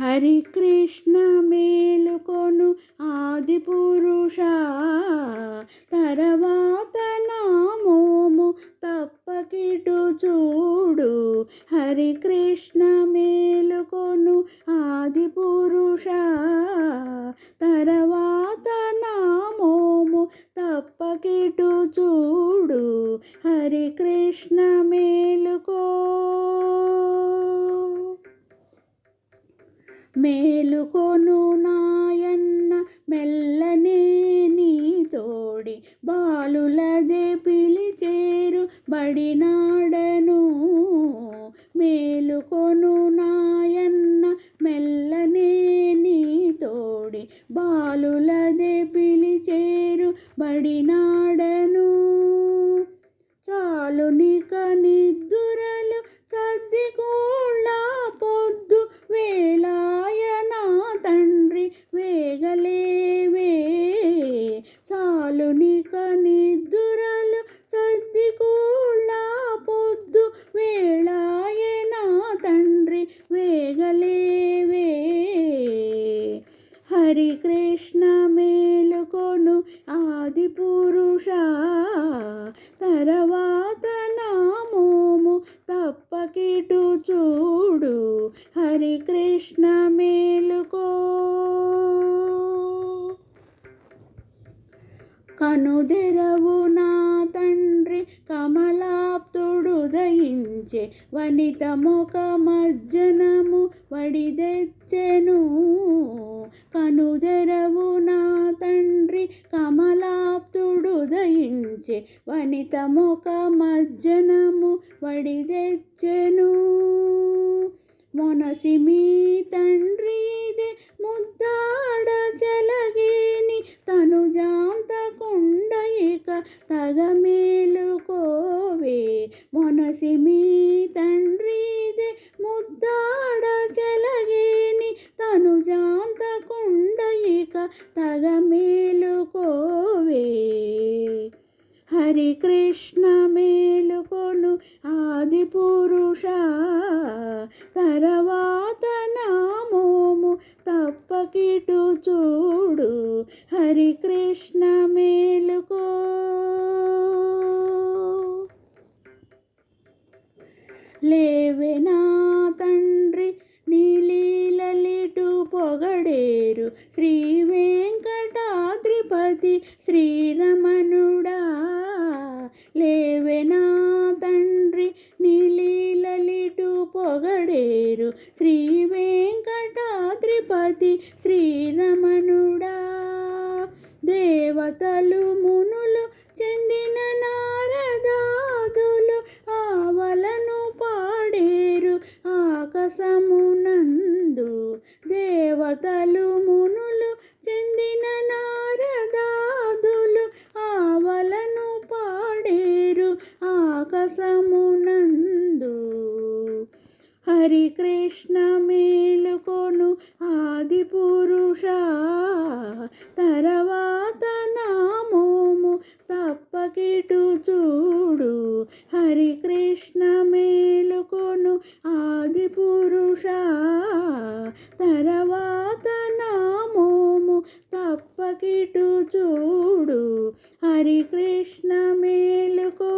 హరి కృష్ణ మేలుకొను ఆది పురుష. తర్వాత నామోము తప్పకిటు చూడు. హరి కృష్ణ మేలుకొను ఆది పురుష. తర్వాత నామోము తప్పకిటు చూడు. హరి కృష్ణ మేలుకో. మేలుకొను నాయన్న మెల్లనే నీ తోడి బాలులదే పిలిచేరు బడినాడను. మేలుకొను నాయన్న మెల్లనే నీ తోడి బాలులదే పిలిచేరు బడినాడను. చాలుని హరి కృష్ణ మేలుకొను ఆది పురుష తర్వాత నామోము తప్పకిటు చూడు హరి కృష్ణ మేలుకో. కనుదెరవు నా తండ్రి కమలాప్తుడు దయించే వనిత ముఖ మజ్జనము వడిదెచ్చెను. కనుదెరవు నా తండ్రి కమలాప్తుడు దయించే వనిత ముఖ మజ్జనము వడిదెచ్చెను. మొనసి మీ తండ్రిదే ముద్దాడ జలగేని తను జాంతకుండ ఇక తగ మేలుకోవే మొనసి మీ తండ్రిదే ముద్దాడ జలగేని తను జాంత కుండయిక తగ మేలుకోవే హరి కృష్ణ మేలుకొను ఆది పురుష తర్వాత నామోము తప్పకిటు చూడు. హరి కృష్ణ మేలుకో. లేవే నా తండ్రి పేరు? శ్రీ వెంకటాద్రిపతి శ్రీరమణుడా. లేవేనా తండ్రి నీలీలలిటు పొగడేరు? శ్రీ వెంకటాద్రిపతి శ్రీరమణుడా. దేవతలు మునులు చెందిన నారదాదులు ఆవలను పాడేరు ఆకాశమునందు. దేవతలు ఆకాశమునందు హరి కృష్ణ మేలుకొను ఆది పురుష తర్వాత నామోము తప్పకిటు చూడు హరి కృష్ణ మేలుకొను ఆది పురుష తర్వాత నామోము ఎటు చూడు? హరి కృష్ణ మేలుకో.